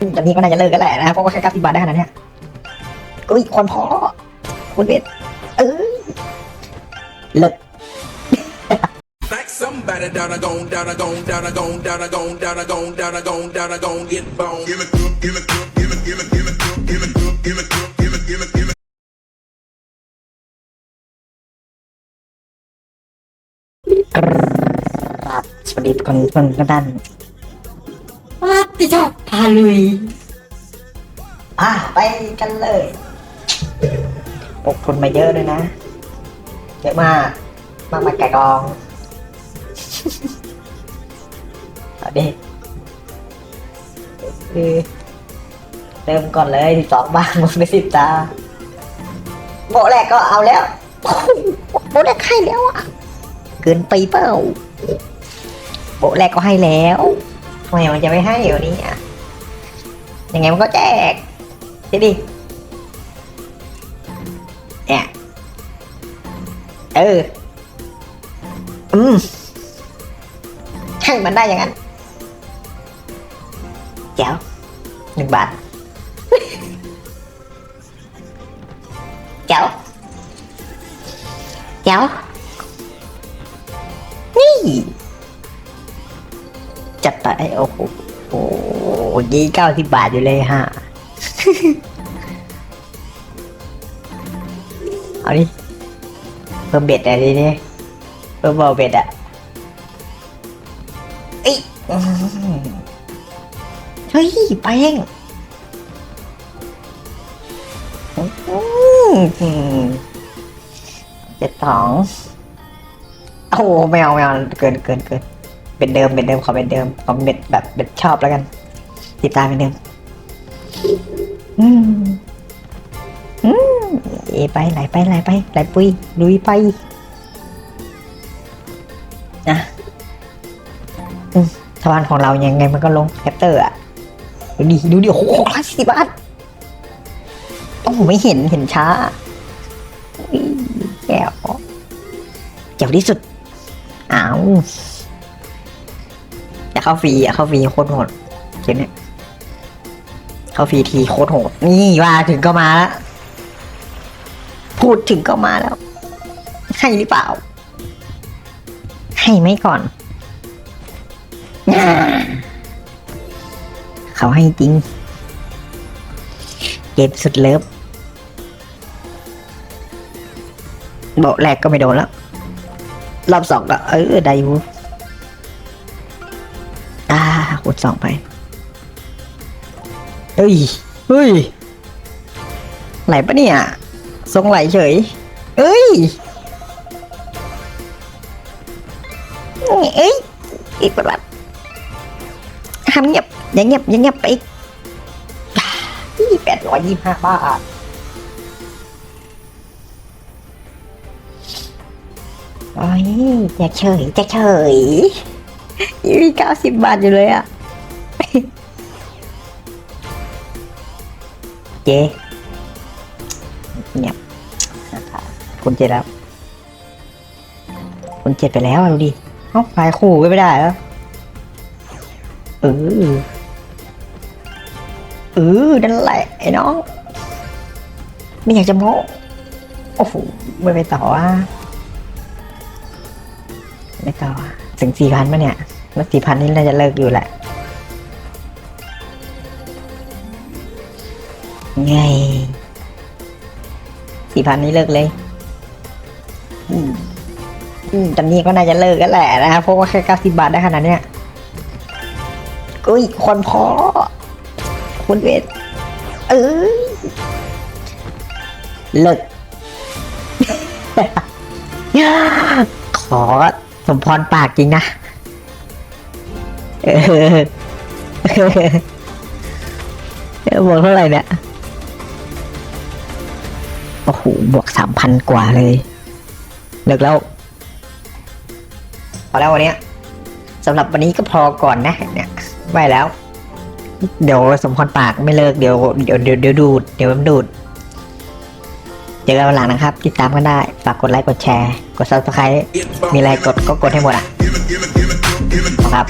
จากนี้ก็น่าจะเลิกกันแหละนะเพราะว่าแค่กับอีบาทได้ขนาดเนี้ยก็อีกคนพอคุณเบสเออเลิก Like somebody down a gone, down a gone, down a gone, down a gone, down a gone, down a gone, down a gone, get bone. Give it up, give it up, give it, give it, give it up, give it up, give it up, give it, give it, give it. ครับสวัสดีคนคนท่าน ว่าติชอบพาลุย อะไปกันเลยปกทุนมาเยอะด้วยนะ เยอะมาก มากมายไก่กองเอาดิคือเริ่มก่อนเลยสิบสองบ้างหมดไปสิบตาโบะแรกก็เอาแล้วโอ้โหโบะแรกให้แล้วอะ เกินไปเปล่าโบะแรกก็ให้แล้ว ทำไมมันจะไม่ให้เดี๋ยวนี้อะยังไงมันก็แจกใช่ดิเนี่ยเออ อืมช่างมันได้อย่างนั้นเจ๋วหนึ่งบาทเจ๋วเจ๋วนี่ จัดไปโอ้โหโอ้ยี่เก้าสิบบาทอยู่เลยฮะ เอาดิเพิ่มเบ็ดอะไรดิเพิ่มเบาเบ็ดอะเอ้ยเฮ้ยแป้งเจ็ดสองโอ้โหไม่เอาไม่เอาเกินเกินเกิน เป็นเดิมเป็นเดิมขอเป็นเดิมขอเป็นเบ็ดแบบเบ็ดชอบแล้วกัน ติดตามเป็นเดิมอืมอืมเอไปไหลไปไหลไปไหลปุยลุยไปนะอืมสะพานของเรายังไงมันก็ลงแคปเตอร์อะดูดิดูดิโอ้โหคลาสสิบบาทโอ้โหไม่เห็นเห็นช้าอุ๊ยแก้วเจ๋วที่สุดอ้าว แต่เข้าฟรีอะเข้าฟรีโคตรโหดเกมเนี้ยเข้าฟรีทีโคตรโหดนี่ว่าถึงก็มาแล้วพูดถึงก็มาแล้ว ให้หรือเปล่า ให้ไหมก่อน เขาให้จริง เกมสุดเลิฟโบแรกก็ไม่โดนแล้ว รอบสองก็เออได้อยู่ อ่าขุดสองไปเฮ้ย เฮ้ย ไหลปะเนี่ย ทรงไหลเฉย เอ้ย เอ้ย อีกแบบห้ามเงียบอย่าเงียบอย่าเงียบไปอีกแปดร้อยยี่ห้าบาทโอ้ยแจกเฉยแจกเฉยยี่เก้าสิบบาทอยู่เลยอะ เจเงียบคุณเจ็ดแล้ว คุณเจ็ดไปแล้วดูดิเอ้าลายคู่ก็ไม่ได้แล้วเออเออนั่นแหละไอ้น้อง ไม่อยากจะโม้โอ้โหไม่ไปต่ออะไม่ต่อถึงสี่พันปะเนี่ยแล้วสี่พันนี่น่าจะเลิกอยู่แหละ ไงสี่พันนี้เลิกเลย อืมอืมตอนนี้ก็น่าจะเลิกกันแหละนะเพราะว่าแค่เก้าสิบบาทได้ขนาดเนี้ยอุ้ย คนพอ คุณเวทเออเลิกขอสมพรปากจริงนะ เออเออบวกเท่าไหร่เนี่ย โอ้โหบวกสามพันกว่าเลยเลิกแล้วพอแล้ววันนี้สำหรับวันนี้ก็พอก่อนนะเนี่ยไม่แล้ว เดี๋ยวสมพรปากไม่เลิกเดี๋ยวเดี๋ยวเดี๋ยวเดี๋ยวดูดเดี๋ยวมันดูดเจอกันวันหลังนะครับ ติดตามกันได้ฝากกดไลค์กดแชร์กด subscribe มีอะไรกดก็กดให้หมดอะครับ